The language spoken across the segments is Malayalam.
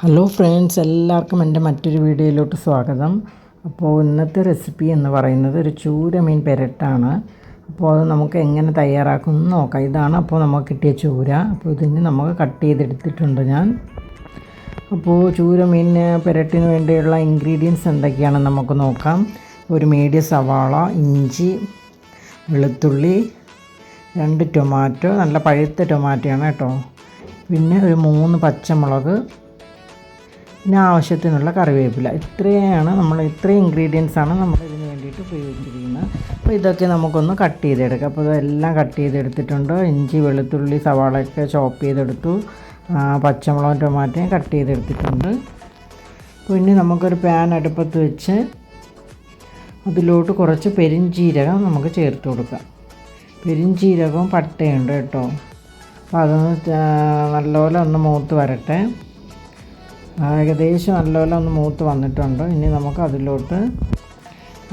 ഹലോ ഫ്രണ്ട്സ് എല്ലാവർക്കും എന്റെ മറ്റൊരു വീഡിയോയിലോട്ട് സ്വാഗതം. അപ്പോൾ ഇന്നത്തെ റെസിപ്പി എന്ന് പറയുന്നത് ഒരു ചൂര മീൻ പെരട്ടാണ്. അപ്പോൾ അത് നമുക്ക് എങ്ങനെ തയ്യാറാക്കുമെന്ന് നോക്കാം. ഇതാണ് അപ്പോൾ നമുക്ക് കിട്ടിയ ചൂര. അപ്പോൾ ഇതിന് നമുക്ക് കട്ട് ചെയ്തെടുത്തിട്ടുണ്ട് ഞാൻ. അപ്പോൾ ചൂര മീൻ പെരട്ടിന് വേണ്ടിയുള്ള ഇൻഗ്രീഡിയൻസ് എന്തൊക്കെയാണെന്ന് നമുക്ക് നോക്കാം. ഒരു മീഡിയം സവാള ഇഞ്ചി വെളുത്തുള്ളി രണ്ട് ടൊമാറ്റോ നല്ല പഴുത്ത ടൊമാറ്റോയാണ് കേട്ടോ. പിന്നെ ഒരു മൂന്ന് പച്ചമുളക് പിന്നെ ആവശ്യത്തിനുള്ള കറിവേപ്പില. ഇത്രയാണ് നമ്മൾ ഇത്രയും ഇൻഗ്രീഡിയൻസ് ആണ് നമ്മൾ ഇതിന് വേണ്ടിയിട്ട് ഉപയോഗിച്ചിരിക്കുന്നത്. അപ്പോൾ ഇതൊക്കെ നമുക്കൊന്ന് കട്ട് ചെയ്തെടുക്കാം. അപ്പോൾ ഇതെല്ലാം കട്ട് ചെയ്തെടുത്തിട്ടുണ്ട്. ഇഞ്ചി വെളുത്തുള്ളി സവാളയൊക്കെ ചോപ്പ് ചെയ്തെടുത്തു. പച്ചമുളകും ടൊമാറ്റോയും കട്ട് ചെയ്തെടുത്തിട്ടുണ്ട്. പിന്നെ നമുക്കൊരു പാൻ അടുപ്പത്ത് വെച്ച് അതിലോട്ട് കുറച്ച് പെരിഞ്ചീരകം നമുക്ക് ചേർത്ത് കൊടുക്കാം. പെരിഞ്ചീരകവും പട്ടയുണ്ട് കേട്ടോ. അപ്പോൾ അതൊന്ന് നല്ലപോലെ ഒന്ന് മൂത്ത് വരട്ടെ. ഏകദേശം നല്ലപോലെ ഒന്ന് മൂത്ത് വന്നിട്ടുണ്ട്. ഇനി നമുക്ക് അതിലോട്ട്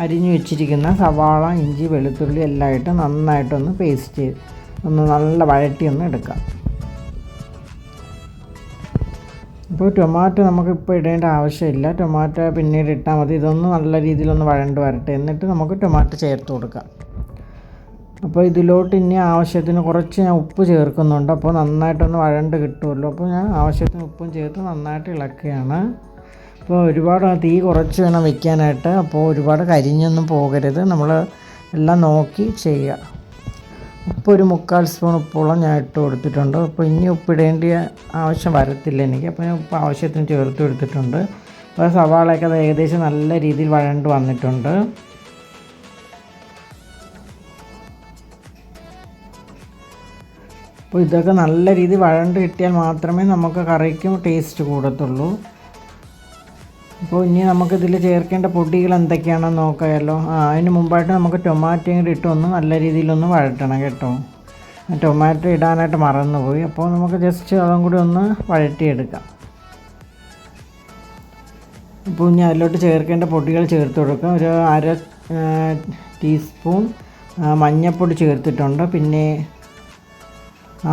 അരിഞ്ഞു വെച്ചിരിക്കുന്ന സവാള ഇഞ്ചി വെളുത്തുള്ളി എല്ലാം ഇട്ട് നന്നായിട്ടൊന്ന് പേസ്റ്റ് ചെയ്ത് ഒന്ന് നല്ല വഴറ്റി ഒന്ന് എടുക്കാം. അപ്പോൾ ടൊമാറ്റോ നമുക്കിപ്പോൾ ഇടേണ്ട ആവശ്യമില്ല. ടൊമാറ്റോ പിന്നീട് ഇട്ടാൽ മതി. ഇതൊന്ന് നല്ല രീതിയിലൊന്ന് വഴണ്ട് വരട്ടെ. എന്നിട്ട് നമുക്ക് ടൊമാറ്റോ ചേർത്ത് കൊടുക്കാം. അപ്പോൾ ഇതിലോട്ട് ഇനി ആവശ്യത്തിന് കുറച്ച് ഞാൻ ഉപ്പ് ചേർക്കുന്നുണ്ട്. അപ്പോൾ നന്നായിട്ടൊന്ന് വഴണ്ട് കിട്ടുമല്ലോ. അപ്പോൾ ഞാൻ ആവശ്യത്തിന് ഉപ്പും ചേർത്ത് നന്നായിട്ട് ഇളക്കുകയാണ്. അപ്പോൾ ഒരുപാട് തീ കുറച്ച് വേണം വെക്കാനായിട്ട്. അപ്പോൾ ഒരുപാട് കരിഞ്ഞൊന്നും പോകരുത്. നമ്മൾ എല്ലാം നോക്കി ചെയ്യുക. ഉപ്പ് ഒരു മുക്കാൽ സ്പൂൺ ഉപ്പോളം ഞാൻ ഇട്ട് കൊടുത്തിട്ടുണ്ട്. അപ്പോൾ ഇനി ഉപ്പിടേണ്ട ആവശ്യം വരത്തില്ല എനിക്ക്. അപ്പോൾ ഞാൻ ഉപ്പ് ആവശ്യത്തിന് ചേർത്ത് കൊടുത്തിട്ടുണ്ട്. അപ്പോൾ സവാളയൊക്കെ ഏകദേശം നല്ല രീതിയിൽ വഴണ്ട് വന്നിട്ടുണ്ട്. അപ്പോൾ ഇതൊക്കെ നല്ല രീതിയിൽ വഴണ്ട് കിട്ടിയാൽ മാത്രമേ നമുക്ക് കറിക്കും ടേസ്റ്റ് കൂടത്തുള്ളൂ. അപ്പോൾ ഇനി നമുക്കിതിൽ ചേർക്കേണ്ട പൊടികൾ എന്തൊക്കെയാണെന്ന് നോക്കാമല്ലോ. ആ അതിന് മുമ്പായിട്ട് നമുക്ക് ടൊമാറ്റോയും കൂടി ഇട്ടൊന്ന് നല്ല രീതിയിലൊന്ന് വഴറ്റണം കേട്ടോ. ടൊമാറ്റോ ഇടാനായിട്ട് മറന്നുപോയി. അപ്പോൾ നമുക്ക് ജസ്റ്റ് അതും കൂടി ഒന്ന് വഴറ്റിയെടുക്കാം. അപ്പോൾ ഇനി അതിലോട്ട് ചേർക്കേണ്ട പൊടികൾ ചേർത്ത് കൊടുക്കാം. ഒരു അര ടീസ്പൂൺ മഞ്ഞൾപ്പൊടി ചേർത്തിട്ടുണ്ട്. പിന്നെ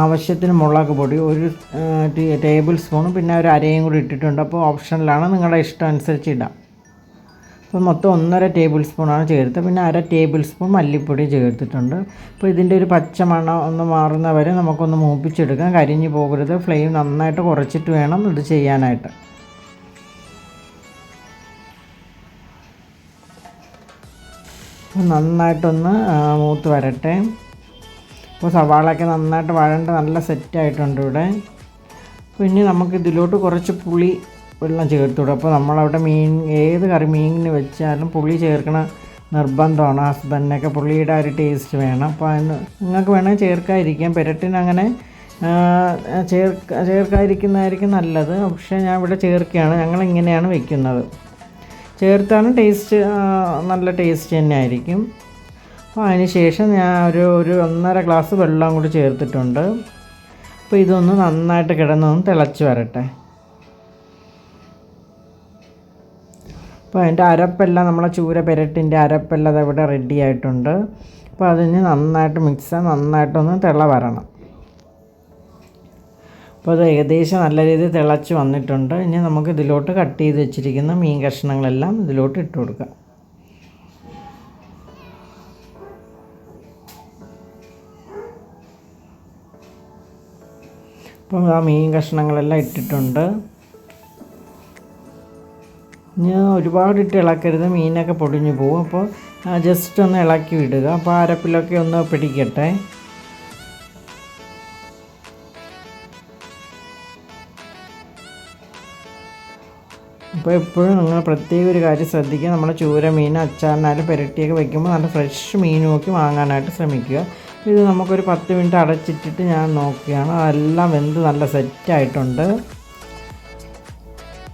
ആവശ്യത്തിന് മുളക് പൊടി ഒരു ടേബിൾ സ്പൂൺ പിന്നെ ഒരു അരയും കൂടി ഇട്ടിട്ടുണ്ട്. അപ്പോൾ ഓപ്ഷനിലാണ് നിങ്ങളുടെ ഇഷ്ടം അനുസരിച്ച് ഇടാം. അപ്പോൾ മൊത്തം ഒന്നര ടേബിൾ സ്പൂണാണ് ചേർത്തത് പിന്നെ അര ടേബിൾ സ്പൂൺ മല്ലിപ്പൊടി ചേർത്തിട്ടുണ്ട്. അപ്പോൾ ഇതിന്റെ ഒരു പച്ച മണം ഒന്ന് മാറുന്ന വരെ നമുക്കൊന്ന് മൂപ്പിച്ചെടുക്കാം. കരിഞ്ഞു പോകരുത്. ഫ്ലെയിം നന്നായിട്ട് കുറച്ചിട്ട് വേണം ഇത് ചെയ്യാനായിട്ട്. നന്നായിട്ടൊന്ന് മൂത്ത് വരട്ടെ. അപ്പോൾ സവാളയൊക്കെ നന്നായിട്ട് വഴണ്ട് നല്ല സെറ്റായിട്ടുണ്ട് ഇവിടെ. അപ്പോൾ ഇനി നമുക്ക് ഇതിലോട്ട് കുറച്ച് പുളി വെള്ളം ചേർത്ത് വിടും അപ്പോൾ നമ്മളവിടെ മീൻ ഏത് കറി മീനിന് വെച്ചാലും പുളി ചേർക്കണ നിർബന്ധമാണ്. ഹസ്ബൻഡിനൊക്കെ പുളിയുടെ ഒരു ടേസ്റ്റ് വേണം. അപ്പോൾ അതിന് നിങ്ങൾക്ക് വേണമെങ്കിൽ ചേർക്കാതിരിക്കാം. പെരട്ടിന് അങ്ങനെ ചേർക്ക ചേർക്കാതിരിക്കുന്നതായിരിക്കും നല്ലത്. പക്ഷേ ഞാൻ ഇവിടെ ചേർക്കുകയാണ്. ഞങ്ങൾ ഇങ്ങനെയാണ് വെക്കുന്നത്. ചേർത്താണ് ടേസ്റ്റ് നല്ല ടേസ്റ്റ് തന്നെ ആയിരിക്കും അപ്പോൾ അതിന് ശേഷം ഞാൻ ഒരു ഒരു ഒന്നര ഗ്ലാസ് വെള്ളം കൂടി ചേർത്തിട്ടുണ്ട്. അപ്പോൾ ഇതൊന്ന് നന്നായിട്ട് കിടന്നൊന്ന് തിളച്ച് വരട്ടെ. അപ്പോൾ അതിന്റെ അരപ്പെല്ലാം നമ്മളെ ചൂര പെരട്ടിന്റെ അരപ്പെല്ലാം അതവിടെ റെഡി ആയിട്ടുണ്ട്. അപ്പോൾ അതിന് നന്നായിട്ട് മിക്സ് നന്നായിട്ടൊന്ന് തിള വരണം. അപ്പോൾ അത് ഏകദേശം നല്ല രീതിയിൽ തിളച്ച് വന്നിട്ടുണ്ട്. ഇനി നമുക്ക് ഇതിലോട്ട് കട്ട് ചെയ്ത് വെച്ചിരിക്കുന്ന മീൻ കഷ്ണങ്ങളെല്ലാം ഇതിലോട്ട് ഇട്ട് കൊടുക്കാം. അപ്പം ആ മീൻ കഷ്ണങ്ങളെല്ലാം ഇട്ടിട്ടുണ്ട്. ഞാൻ ഒരുപാട് ഇട്ട് ഇളക്കരുത്. മീനൊക്കെ പൊടിഞ്ഞു പോകും. അപ്പോൾ ജസ്റ്റ് ഒന്ന് ഇളക്കി വിടുക. അപ്പോൾ അരപ്പിലൊക്കെ ഒന്ന് പിടിക്കട്ടെ. അപ്പോൾ എപ്പോഴും നിങ്ങൾ പ്രത്യേക ഒരു കാര്യം ശ്രദ്ധിക്കുക. നമ്മൾ ചൂര മീൻ അച്ചാറിനാലും പെരട്ടിയൊക്കെ വയ്ക്കുമ്പോൾ നല്ല ഫ്രഷ് മീൻ നോക്കി വാങ്ങാനായിട്ട് ശ്രമിക്കുക. ഇത് നമുക്കൊരു പത്ത് മിനിറ്റ് അടച്ചിട്ടിട്ട് ഞാൻ നോക്കുകയാണ്. അതെല്ലാം വെന്ത് നല്ല സെറ്റായിട്ടുണ്ട്.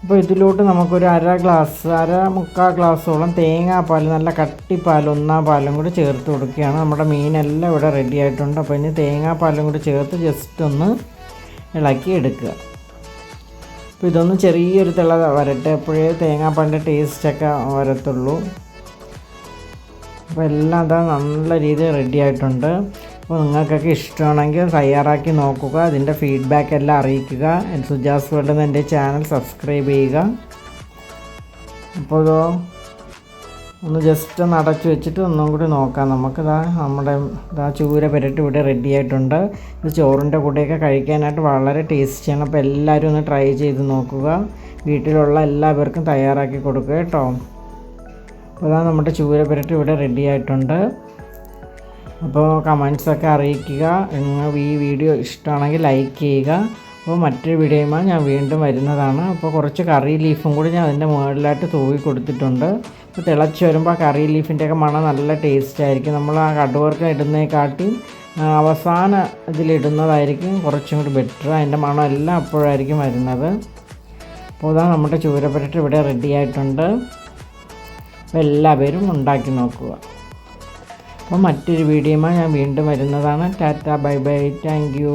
അപ്പോൾ ഇതിലോട്ട് നമുക്കൊരു അര ഗ്ലാസ് അര മുക്കാൽ ഗ്ലാസ്സോളം തേങ്ങാപ്പാൽ നല്ല കട്ടിപ്പാൽ ഒന്നാം പാലും കൂടി ചേർത്ത് കൊടുക്കുകയാണ്. നമ്മുടെ മീനെല്ലാം ഇവിടെ റെഡി ആയിട്ടുണ്ട്. അപ്പോൾ ഇനി തേങ്ങാപ്പാലും കൂടി ചേർത്ത് ജസ്റ്റ് ഒന്ന് ഇളക്കി എടുക്കുക. അപ്പോൾ ഇതൊന്ന് ചെറിയൊരു തിള വരട്ടെ. അപ്പോഴേ തേങ്ങാപ്പാലിന്റെ ടേസ്റ്റൊക്കെ വരത്തുള്ളൂ. അപ്പോൾ എല്ലാം അതാ നല്ല രീതിയിൽ റെഡി ആയിട്ടുണ്ട്. അപ്പോൾ നിങ്ങൾക്കൊക്കെ ഇഷ്ടമാണെങ്കിൽ തയ്യാറാക്കി നോക്കുക. അതിന്റെ ഫീഡ്ബാക്ക് എല്ലാം അറിയിക്കുക. സുജാസ് വേൾഡ് എന്റെ ചാനൽ സബ്സ്ക്രൈബ് ചെയ്യുക. അപ്പോൾ ഇതോ ഒന്ന് ജസ്റ്റ് ഒന്ന് അടച്ചു വെച്ചിട്ട് ഒന്നും കൂടി നോക്കാം. നമുക്കിതാ നമ്മുടെ ഇതാ ചൂര പുരട്ടി ഇവിടെ റെഡി ആയിട്ടുണ്ട്. ഇത് ചോറിന്റെ കൂടെയൊക്കെ കഴിക്കാനായിട്ട് വളരെ ടേസ്റ്റിയാണ് അപ്പോൾ എല്ലാവരും ഒന്ന് ട്രൈ ചെയ്ത് നോക്കുക. വീട്ടിലുള്ള എല്ലാവർക്കും തയ്യാറാക്കി കൊടുക്കുക കേട്ടോ. അപ്പോൾ ഇതാ നമ്മുടെ ചൂര പുരട്ട് ഇവിടെ റെഡി ആയിട്ടുണ്ട്. അപ്പോൾ കമൻസൊക്കെ അറിയിക്കുക. നിങ്ങൾ ഈ വീഡിയോ ഇഷ്ടമാണെങ്കിൽ ലൈക്ക് ചെയ്യുക. അപ്പോൾ മറ്റൊരു വീഡിയോയുമായി ഞാൻ വീണ്ടും വരുന്നതാണ്. അപ്പോൾ കുറച്ച് കറി ലീഫും കൂടി ഞാൻ അതിന്റെ മുകളിലായിട്ട് തൂവി കൊടുത്തിട്ടുണ്ട്. അപ്പോൾ തിളച്ച് വരുമ്പോൾ ആ കറി ലീഫിന്റെയൊക്കെ മണം നല്ല ടേസ്റ്റ് ആയിരിക്കും. നമ്മൾ ആ കടുവർക്ക് ഇടുന്നതിനെക്കാട്ടി അവസാന ഇതിലിടുന്നതായിരിക്കും കുറച്ചും കൂടി ബെറ്റർ അതിന്റെ മണം എല്ലാം അപ്പോഴായിരിക്കും വരുന്നത്. അപ്പോൾ ഇതാ നമ്മുടെ ചൂരപ്പരട്ട് ഇവിടെ റെഡി ആയിട്ടുണ്ട്. അപ്പോൾ എല്ലാവരും ഉണ്ടാക്കി നോക്കുക. അപ്പോൾ മറ്റൊരു വീഡിയോയുമായി ഞാൻ വീണ്ടും വരുന്നതാണ്. Tata bye bye. Thank you